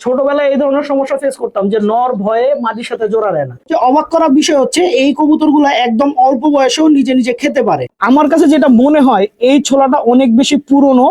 ছোটবেলায় এই ধরনের সমস্যা ফেস করতাম যে নর ভয়ে মাটির সাথে জোড়া দেয় না। যে অবাক করার বিষয় হচ্ছে, এই কবুতরগুলো একদম অল্প বয়সেও নিজে নিজে খেতে পারে। আমার কাছে যেটা মনে হয়, এই ছোলাটা অনেক বেশি পুরনো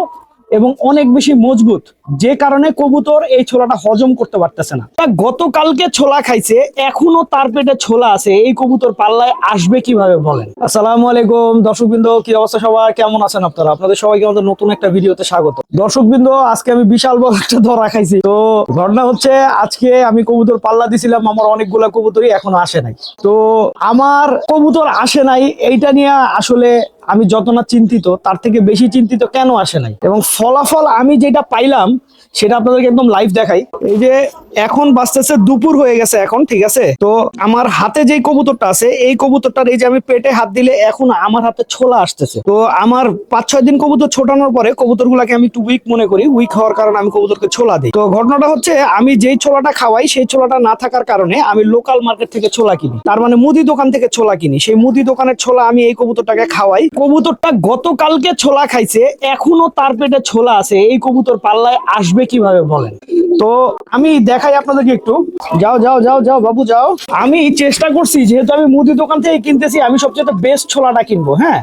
এবং অনেক বেশি মজবুত। যে কারণে কবুতর এই ছোলাটা হজম করতে পারতেছে না। গতকালকে ছোলা খাইছে, এখনও তার পেটে ছোলা আছে, এই কবুতর পাল্লায় আসবে কীভাবে বলেন? আসসালামু আলাইকুম, দর্শকবৃন্দ, কি অবস্থা সবার? কেমন আছেন আপনারা? আপনাদের সবাইকে আমাদের নতুন একটা ভিডিওতে স্বাগত। দর্শকবৃন্দ, আজকে আমি বিশাল বড় একটা ধরা খাইছি। তো ঘটনা হচ্ছে, আজকে আমি কবুতর পাল্লা দিছিলাম, আমার অনেকগুলা কবুতরই এখনও আসে নাই। তো আমার কবুতর আসে নাই, এইটা নিয়ে আসলে আমি যত না চিন্তিত, তার থেকে বেশি চিন্তিত কেন আসে নাই? এবং ফলাফল আমি যেটা পাইলাম সেটা আপনাদেরকে একদম লাইভ দেখাই। এই যে এখন বাঁচতেছে দুপুর হয়ে গেছে এখন, ঠিক আছে? তো আমার হাতে যেই কবুতরটা আছে, এই কবুতরটার এই যে আমি পেটে হাত দিলে এখন আমার হাতে ছোলা আসতেছে। তো আমার পাঁচ ছয় দিন কবুতর ছোটানোর পরে কবুতর গুলাকে আমি একটু উইক মনে করি উইক হওয়ার কারণে আমি কবুতরকে ছোলা দিই। তো ঘটনাটা হচ্ছে, আমি যেই ছোলাটা খাওয়াই, সেই ছোলাটা না থাকার কারণে আমি লোকাল মার্কেট থেকে ছোলা কিনি। তার মানে মুদি দোকান থেকে ছোলা কিনি। সেই মুদি দোকানের ছোলা আমি এই কবুতরটাকে খাওয়াই। কবুতরটা গতকালকে ছোলা খাইছে, এখনও তার পেটে ছোলা আছে। এই কবুতর পাল্লায় আসবে কীভাবে বলেন? তো আমি দেখাই আপনাদেরকে একটু। যাও যাও যাও যাও, বাবু, যাও। আমি চেষ্টা করছি, যেহেতু আমি মুদি দোকান থেকে কিনতেছি, আমি সবচেয়ে বেস্ট ছোলাটা কিনবো হ্যাঁ?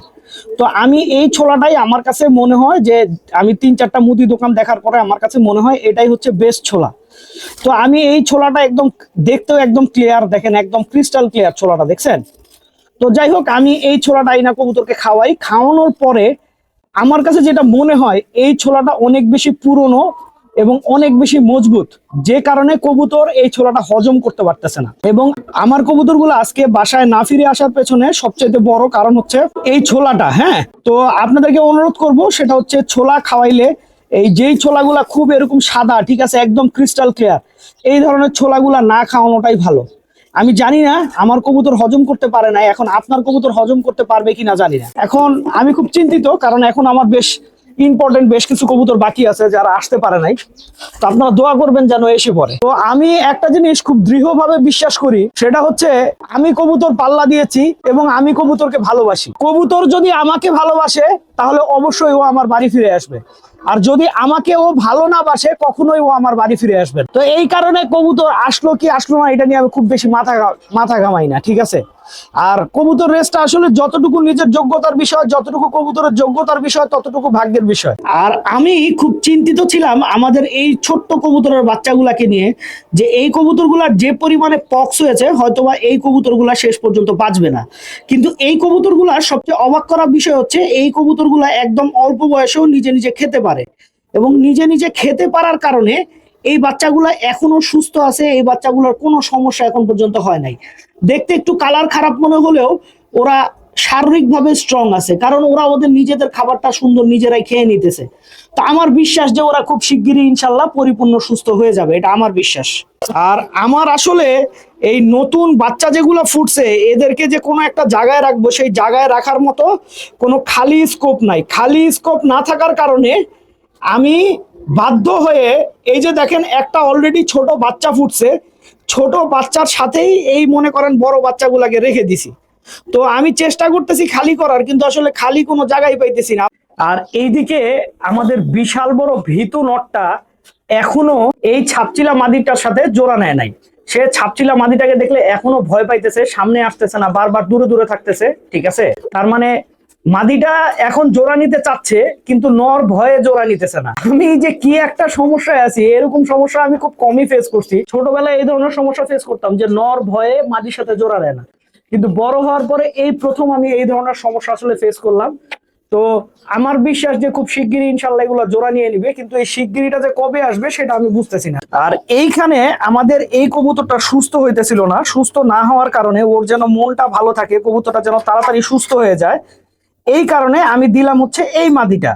তো আমি এই ছোলাটাই আমার কাছে মনে হয় যে, আমি তিন চারটা মুদি দোকান দেখার পরে আমার কাছে মনে হয় এটাই হচ্ছে বেস্ট ছোলা। তো আমি এই ছোলাটা একদম দেখতেও একদম ক্লিয়ার দেখেন, একদম ক্রিস্টাল ক্লিয়ার ছোলাটা, দেখছেন? তো যাই হোক, আমি এই ছোলাটা আইনা কবুতরকে খাওয়াই। খাওয়ানোর পরে আমার কাছে যেটা মনে হয়, এই ছোলাটা অনেক বেশি পুরনো এবং অনেক বেশি মজবুত। যে কারণে কবুতর এই ছোলাটা হজম করতে পারতেছে না। এবং আমার কবুতরগুলো আজকে বাসায় না ফিরে আসার পেছনে সবচেয়ে বড় কারণ হচ্ছে এই ছোলাটা হ্যাঁ? তো আপনাদেরকে অনুরোধ করব, সেটা হচ্ছে ছোলা খাওয়াইলে এই যেই ছোলাগুলা খুব এরকম সাদা, ঠিক আছে, একদম ক্রিস্টাল ক্লিয়ার এই ধরনের ছোলাগুলা না খাওয়ানোটাই ভালো। আমি জানি না, আমার কবুতর হজম করতে পারে না এখন আপনার কবুতর হজম করতে পারবে কিনা জানি না। এখন আমি খুব চিন্তিত, কারণ এখন আমার বেশ ইম্পর্টেন্ট বেশ কিছু কবুতর বাকি আছে যারা আসতে পারে নাই। তো আপনারা দোয়া করবেন যেন এসে পড়ে। তো আমি একটা জিনিস খুব দৃঢ়ভাবে বিশ্বাস করি, সেটা হচ্ছে আমি কবুতর পাল্লা দিয়েছি এবং আমি কবুতরকে ভালোবাসি। কবুতর যদি আমাকে ভালোবাসে, তাহলে অবশ্যই ও আমার বাড়ি ফিরে আসবে। আর যদি আমাকে ও ভালো না বাসে, কখনোই ও আমার বাড়ি ফিরে আসবে তো এই কারণে কবুতর আসলো কি আসলো না, এটা নিয়ে আমি খুব বেশি মাথা মাথা ঘামাই না, ঠিক আছে? আর কবুতর রেসটা আসলে যতটুকু নিজের যোগ্যতার বিষয়, যতটুকু কবুতরের যোগ্যতার বিষয়, ততটুকু ভাগ্যের বিষয়। আর আমি খুব চিন্তিত ছিলাম আমাদের এই ছোট্ট কবুতরের বাচ্চাগুলাকে নিয়ে, যে এই কবুতরগুলার যে পরিমাণে পক্স হয়েছে, হয়তোবা এই কবুতরগুলা শেষ পর্যন্ত বাঁচবে না। কিন্তু এই কবুতরগুলার সবচেয়ে অবাক করার বিষয় হচ্ছে, এই কবুতরগুলা একদম অল্প বয়সেও নিজে নিজে খেতে পারে। এবং নিজে নিজে খেতে পারার কারণে এই বাচ্চাগুলা এখনও সুস্থ আছে, এই বাচ্চাগুলোর কোনো সমস্যা এখন পর্যন্ত হয় নাই। দেখতে একটু কালার খারাপ মনে হলেও ওরা শারীরিকভাবে স্ট্রং আছে, কারণ ওরা ওদের নিজেদের খাবারটা সুন্দর নিজেরাই খেয়ে নিতেছে। তো আমার বিশ্বাস যে ওরা খুব শিগগিরই ইনশাল্লাহ পরিপূর্ণ সুস্থ হয়ে যাবে, এটা আমার বিশ্বাস। আর আমার আসলে এই নতুন বাচ্চা যেগুলো ফুটছে, এদেরকে যে কোনো একটা জায়গায় রাখব, সেই জায়গায় রাখার মতো কোনো খালি স্কোপ নাই। খালি স্কোপ না থাকার কারণে আমি বাধ্য হয়ে এই যে দেখেন, একটা অলরেডি ছোট বাচ্চা ফুটছে। ছোট বাচ্চার সাথেই এই মনে করেন বড় বাচ্চাগুলাকে রেখে দিছি। তো আমি চেষ্টা করতেছি খালি করার, কিন্তু আসলে খালি কোনো জায়গায় পাইতেছি না। আর এইদিকে আমাদের বিশাল বড় ভীতু নটটা এখনও এই ছাপচিলা মাদিটার সাথে জোড়া নেয় নাই। সে ছাপচিলা মাদিটাকে দেখলে এখনও ভয় পাইতেছে, সামনে আসতেছে না, বারবার দূরে দূরে থাকতেছে, ঠিক আছে? তার মানে মাদিটা এখন জোড়া নিতে চাচ্ছে, কিন্তু নর ভয়ে জোড়া নিতেছে না। আমি যে কি একটা সমস্যায় আছি, এরকম সমস্যা আমি খুব কমই ফেস করছি। ছোটবেলায় এই ধরনের সমস্যা ফেস করতাম যে নর ভয়ে মাদির সাথে জোড়া দেয় না। কিন্তু বড় হওয়ার পরে এই প্রথম আমি এই ধরনের সমস্যা আসলে ফেস করলাম। তো আমার বিশ্বাস যে খুব শিগগিরই ইনশাল্লাহ এগুলো জোড়া নিয়ে নিবে, কিন্তু এই শিগগিরিটা যে কবে আসবে সেটা আমি বুঝতেছি না। আর এইখানে আমাদের এই কবুতরটা সুস্থ হইতেছিল না। সুস্থ না হওয়ার কারণে ওর যেন মনটা ভালো থাকে, কবুতরটা যেন তাড়াতাড়ি সুস্থ হয়ে যায়। এই কারণে আমি দিলাম হচ্ছে এই মাদিটা।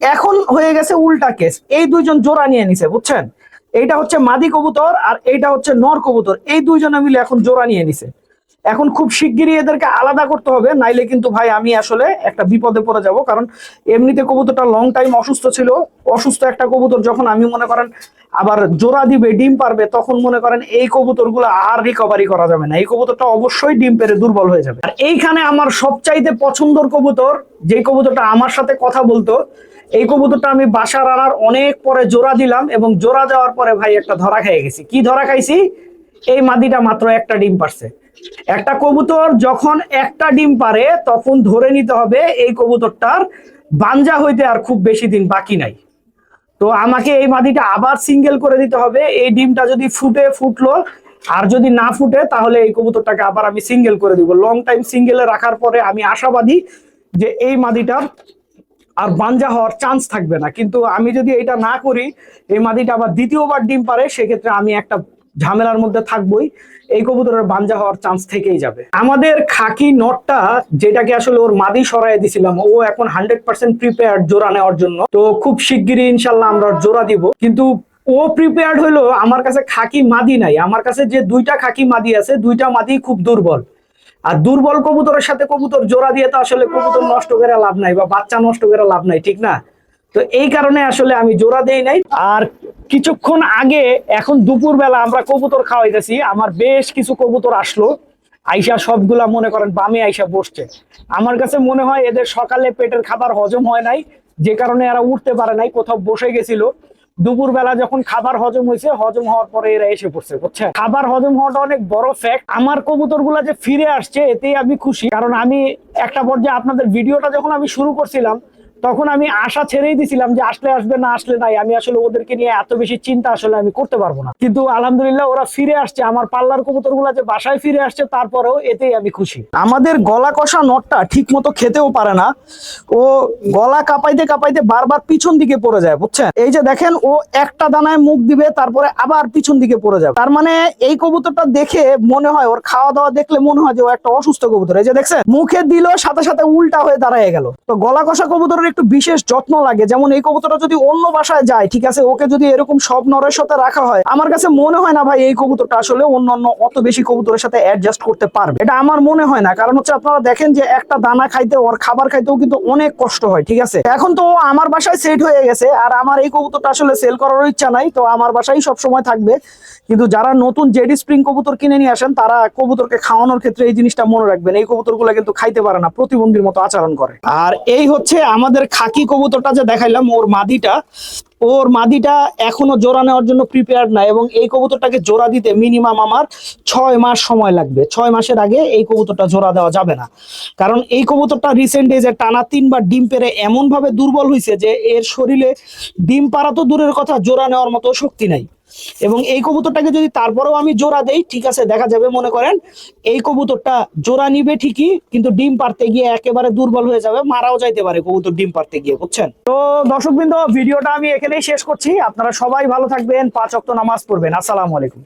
এখন হয়ে গেছে উল্টা কেস। এই দুইজন জোড়া নিয়ে নিছে, বুঝছেন? এইটা হচ্ছে মাদি কবুতর আর এইটা হচ্ছে নর কবুতর। এই দুইজনে মিলে এখন জোড়া নিয়ে নিছে। এখন খুব শিগগিরই এদেরকে আলাদা করতে হবে, নাইলে কিন্তু ভাই আমি আসলে একটা বিপদে পড়ে যাব। কারণ এমনিতে কবুতরটা লং টাইম অসুস্থ ছিল, অসুস্থ একটা কবুতর যখন আমি মনে করেন আবার জোড়া দিবে, ডিম পারবে, তখন মনে করেন এই কবুতরগুলো আর রিকভারি করা যাবে না। এই কবুতরটা অবশ্যই ডিম পেরে দুর্বল হয়ে যাবে। আর এইখানে আমার সবচাইতে পছন্দর কবুতর যে কবুতরটা আমার সাথে কথা বলতো, এই কবুতরটা আমি বাসার আনার অনেক পরে জোড়া দিলাম এবং জোড়া দেওয়ার পরে ভাই একটা ধরা খেয়ে গেছি। কি ধরা খাইছি? এই মাদিটা মাত্র একটা ডিম পারছে। একটা কবুতর যখন একটা ডিম পারে, তখন ধরে নিতে হবে এই কবুতরটার বাঞ্জা হইতে আর খুব বেশি দিন বাকি নাই। তো আমাকে এই মাদিটা আবার সিঙ্গেল করে দিতে হবে। এই ডিমটা যদি ফুটে ফুটলো আর যদি না ফুটে, তাহলে এই কবুতরটাকে আবার আমি সিঙ্গেল করে দিব। লং টাইম সিঙ্গেলে রাখার পরে আমি আশাবাদী যে এই মাদিটার আর বাঞ্জা হওয়ার চান্স থাকবে না। কিন্তু আমি যদি এটা না করি, এই মাদিটা আবার দ্বিতীয়বার ডিম পারে, সেক্ষেত্রে আমি একটা ঝামেলার মধ্যে থাকবোই, এই কবুতরের বাঞ্জা হওয়ার চান্স থেকেই যাবে। আমাদের খাকি নটটা, যেটাকে আসলে ওর মাদি সরাই দিছিলাম, ও এখন হান্ড্রেড পার্সেন্ট প্রিপেয়ার জোড়া নেওয়ার জন্য। তো খুব শিগগিরই ইনশাল্লাহ আমরা জোড়া দিব। কিন্তু ও প্রিপেয়ার্ড হইল আমার কাছে খাকি মাদি নাই। আমার কাছে যে দুইটা খাকি মাদি আছে, দুইটা মাদি খুব দুর্বল। আর দুর্বল কবুতরের সাথে কবুতর জোড়া দিয়ে তো আসলে কবুতর নষ্ট করে লাভ নাই বা বাচ্চা নষ্ট করে লাভ নাই, ঠিক না? তো এই কারণে আসলে আমি জোড়া দেই নাই। আর কিছুক্ষণ আগে এখন দুপুর বেলা আমরা কবুতর খাওয়াইতেছি, আমার বেশ কিছু কবুতর আসলো। আইসা সবগুলা মনে করেন বামে আইসা বসছে। আমার কাছে মনে হয় এদের সকালে পেটের খাবার হজম হয় নাই, যে কারণে এরা উঠতে পারে নাই, কোথাও বসে গেছিল। দুপুর বেলা যখন খাবার হজম হয়েছে, হজম হওয়ার পরে এরা এসে পড়ছে বুঝছে খাবার হজম হওয়াটা অনেক বড় ফ্যাক্ট আমার কবুতর যে ফিরে আসছে, এতেই আমি খুশি। কারণ আমি একটা পর্যায়ে আপনাদের ভিডিওটা যখন আমি শুরু করছিলাম তখন আমি আশা ছেড়েই দিছিলাম যে আসলে আসবে না, আসলে নাই। আমি আসলে ওদেরকে নিয়ে এত বেশি চিন্তা আসলে আমি করতে পারব না। কিন্তু আলহামদুলিল্লাহ ওরা ফিরে আসছে। আমার পাল্লার কবুতরগুলা যে বাসায় ফিরে আসছে, তারপরেও এতেই আমি খুশি। আমাদের গলা কষা নটটা ঠিক মতো খেতেও পারে না। ও গলা কাঁপাইতে কাঁপাইতে বারবার পিছন দিকে পড়ে যায়, বুঝছেন? এই যে দেখেন, ও একটা দানায় মুখ দিবে, তারপরে আবার পিছন দিকে পড়ে যাবে। তার মানে এই কবুতরটা দেখে মনে হয়, ওর খাওয়া দাওয়া দেখলে মনে হয় যে ও একটা অসুস্থ কবুতর। এই যে দেখছেন, মুখে দিল সাথে সাথে উল্টা হয়ে দাঁড়ায় গেল। তো গলা কষা কবুতরের একটু বিশেষ যত্ন লাগে। যেমন এই কবুতরটা যদি অন্য বাসায় যায়, ঠিক আছে, ওকে যদি এরকম সব নরের সাথে রাখা হয়, আমার কাছে মনে হয় না ভাই এই কবুতরটা আসলে অন্যান্য অত বেশি কবুতরের সাথে অ্যাডজাস্ট করতে পারবে। এটা আমার মনে হয় না। কারণ হচ্ছে আপনারা দেখেন যে একটা দানা খাইতে, ওর খাবার খাইতেও কিন্তু অনেক কষ্ট হয়, ঠিক আছে? এখন তো আমার বাসায় সেট হয়ে গেছে, আর আমার এই কবুতরটা আসলে সেল করারও ইচ্ছা নাই, তো আমার বাসায় সব সময় থাকবে। কিন্তু যারা নতুন জেডি স্প্রিং কবুতর কিনে নিয়ে আসেন, তারা কবুতরকে খাওয়ানোর ক্ষেত্রে এই জিনিসটা মনে রাখবেন। এই কবুতরগুলো কিন্তু খাইতে পারে না, প্রতিবন্ধীর মতো আচরণ করে। আর এই হচ্ছে আমাদের খাকি কবুতরটা যে দেখাইলাম, ওর মাদিটা ওর মাদিটা এখনও জোড়া নেওয়ার জন্য প্রিপেয়ার না এবং এই কবুতরটাকে জোড়া দিতে মিনিমাম আমার ছয় মাস সময় লাগবে। ছয় মাসের আগে এই কবুতরটা জোড়া দেওয়া যাবে না। কারণ এই কবুতরটা রিসেন্ট এজে টানা তিনবার ডিম পেরে এমন ভাবে দুর্বল হয়েছে যে এর শরীরে ডিম পাড়া তো দূরের কথা, জোড়া নেওয়ার মতো শক্তি নাই। এবং এই কবুতরটাকে যদি তারপরেও আমি জোড়া দেই, ঠিক আছে, দেখা যাবে, মনে করেন, এই কবুতরটা জোড়া নিবে ঠিকই, কিন্তু ডিম পারতে গিয়ে একেবারে দুর্বল হয়ে যাবে, মারাও যাইতে পারে কবুতর ডিম পারতে গিয়ে, বুঝছেন? তো দর্শকবৃন্দ, ভিডিওটা আমি এখানেই শেষ করছি। আপনারা সবাই ভালো থাকবেন, পাঁচ অক্ত নামাজ পড়বেন। আসসালামু আলাইকুম।